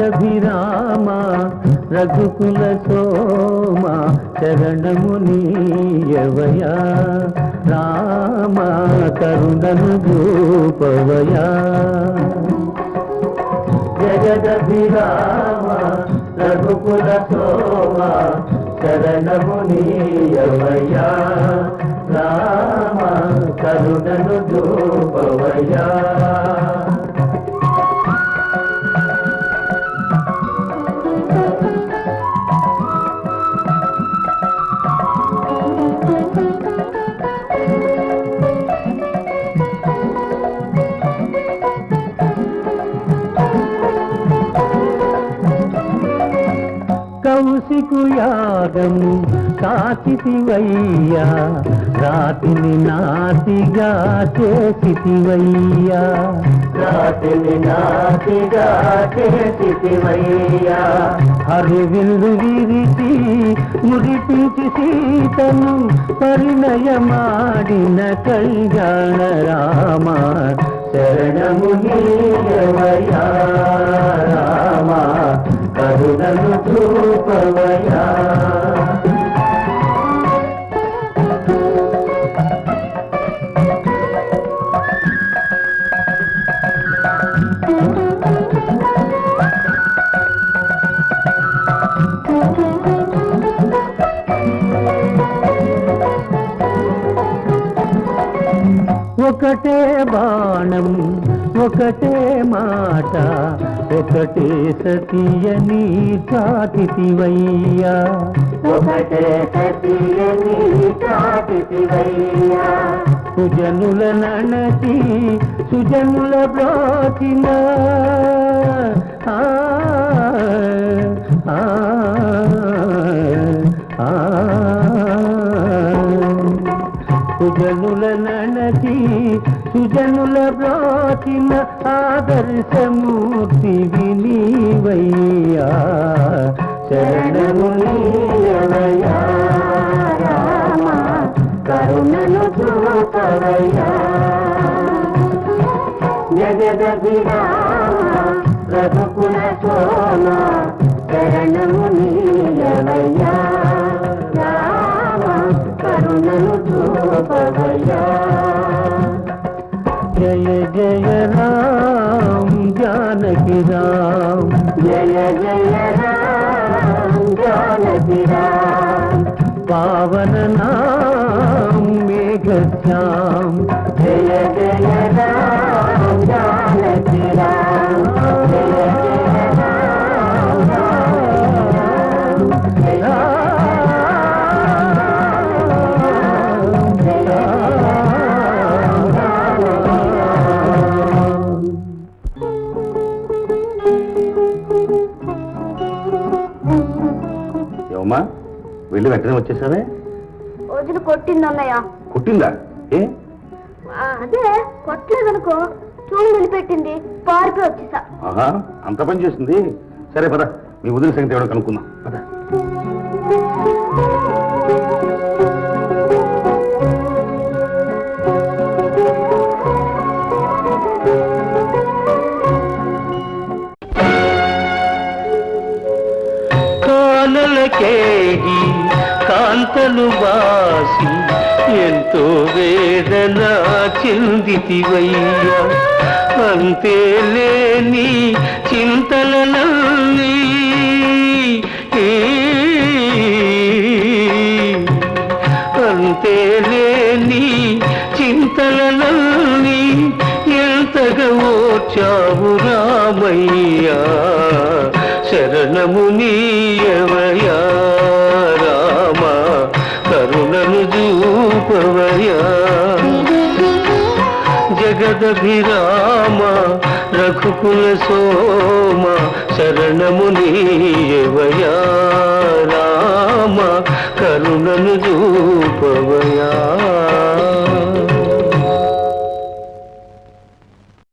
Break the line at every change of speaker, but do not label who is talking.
రాజభిరామ రఘుకుల సోమ శరణము నీయవయా రామ కరుణను రూపవయా. జగదభిరామ రఘుకుల సోమ శరణము నీయవయా రామ కరుణను రూపవయా. కౌశికు యాగము కాచితివయ్యా రాతిని నాతిగా చేసితివయ్యా. రాతిని నాతిగా చేసితివయ్యా. హరివిల్లు విరిచి ముడిపించి సీతను పరిణయమాడిన కళ్యాణ రామ. శరణము నీయవయా రామ. కరుణను చూపవయా ఒకటే బాణం ఒకటే మాట ఒకటే సతీయని చాటితివయ్యా ఒకటే సతీయని చాటితివయ్యా సుజనుల నణచి సుజనుల బ్రోచిన ఆ ఆ ఆ. సుజనుల ఆదర్శమూర్తి వినీవయ్యా. శరణము కరుణను చూపవయ్యా. జగదభిరామ రఘుకుల సోమ శరణము రామ కరుణను చూపవయ్యా. జయ జయ రామ్ जानकी राम। जय जय राम जानकी राम। पावन नाम मेघ श्याम
ఏమమ్మా వెళ్ళి వెంటనే వచ్చేసావే?
రోజులు కొట్టింది అన్నయ్య.
కుట్టిందా? ఏ?
అదే కొట్టలేదనుకో చూడు నిలిపెట్టింది పారిపోయి వచ్చేసా.
ఆహా అంత పని చేసింది? సరే పద మీ వదిన సంగతి ఎవడో కనుక్కుందాం. పద.
కానలకేగి కాంతలు వాసి ఎంతో వేదన చెందితివయ్యా. అంతే లేని చింతలనల్ని అంతే లేని చింతలనల్ని ఎంతగా ఓర్చావు రామయ్యా. శరణము నీ పదభిరామ రఘుకుల సోమ శరణముని ఎవయా